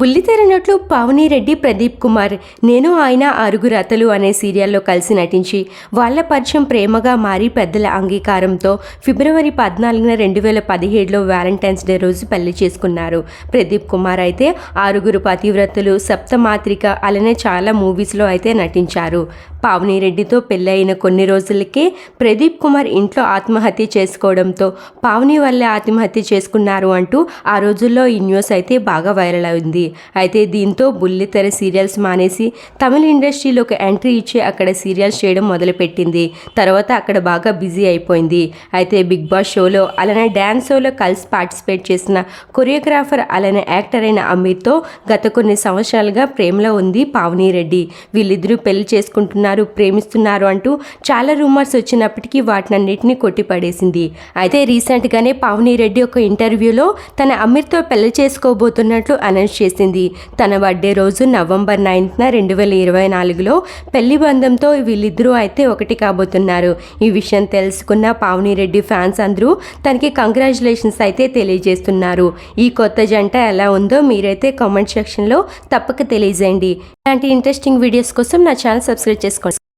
బుల్లితెర పావనిరెడ్డి రెడ్డి ప్రదీప్ కుమార్ నేను ఆయన ఆరుగురు అతలు అనే సీరియల్లో కలిసి నటించి వాళ్ళ పరిచయం ప్రేమగా మారి పెద్దల అంగీకారంతో ఫిబ్రవరి పద్నాలుగున రెండు వేల పదిహేడులో వ్యాలంటైన్స్ డే రోజు పెళ్ళి చేసుకున్నారు. ప్రదీప్ కుమార్ అయితే ఆరుగురు పతివ్రతలు సప్తమాత్రిక అలానే చాలా మూవీస్లో అయితే నటించారు. పావనిరెడ్డితో పెళ్ళైన కొన్ని రోజులకే ప్రదీప్ కుమార్ ఇంట్లో ఆత్మహత్య చేసుకోవడంతో పావని వల్లే ఆత్మహత్య చేసుకున్నారు అంటూ ఆ రోజుల్లో ఈ న్యూస్ అయితే బాగా వైరల్ అయింది. అయితే దీంతో బుల్లితెర సీరియల్స్ మానేసి తమిళ ఇండస్ట్రీలోకి ఎంట్రీ ఇచ్చి అక్కడ సీరియల్స్ చేయడం మొదలుపెట్టింది. తర్వాత అక్కడ బాగా బిజీ అయిపోయింది. అయితే బిగ్ బాస్ షోలో అలానే డ్యాన్స్ షోలో కలిసి పార్టిసిపేట్ చేసిన కొరియోగ్రాఫర్ అలానే యాక్టర్ అయిన అమీర్తో గత కొన్ని సంవత్సరాలుగా ప్రేమలో ఉంది పావనిరెడ్డి. వీళ్ళిద్దరూ పెళ్ళి చేసుకుంటున్నారు ప్రేమిస్తున్నారు అంటూ చాలా రూమర్స్ వచ్చినప్పటికీ వాటినన్నిటిని కొట్టిపడేసింది. అయితే రీసెంట్గానే పావని రెడ్డి ఒక ఇంటర్వ్యూలో తన అమీర్తో పెళ్ళి చేసుకోబోతున్నట్లు అనౌన్స్ చేసింది. తన బర్త్డే రోజు నవంబర్ నైన్త్న రెండు వేల ఇరవై నాలుగులో పెళ్ళి బంధంతో వీళ్ళిద్దరూ అయితే ఒకటి కాబోతున్నారు. ఈ విషయం తెలుసుకున్న పావని రెడ్డి ఫ్యాన్స్ అందరూ తనకి కంగ్రాచులేషన్స్ అయితే తెలియజేస్తున్నారు. ఈ కొత్త జంట ఎలా ఉందో మీరైతే కామెంట్ సెక్షన్లో తప్పక తెలియజేయండి. ఇలాంటి ఇంట్రెస్టింగ్ వీడియోస్ కోసం నా ఛానల్ సబ్స్క్రైబ్ చేసుకోండి.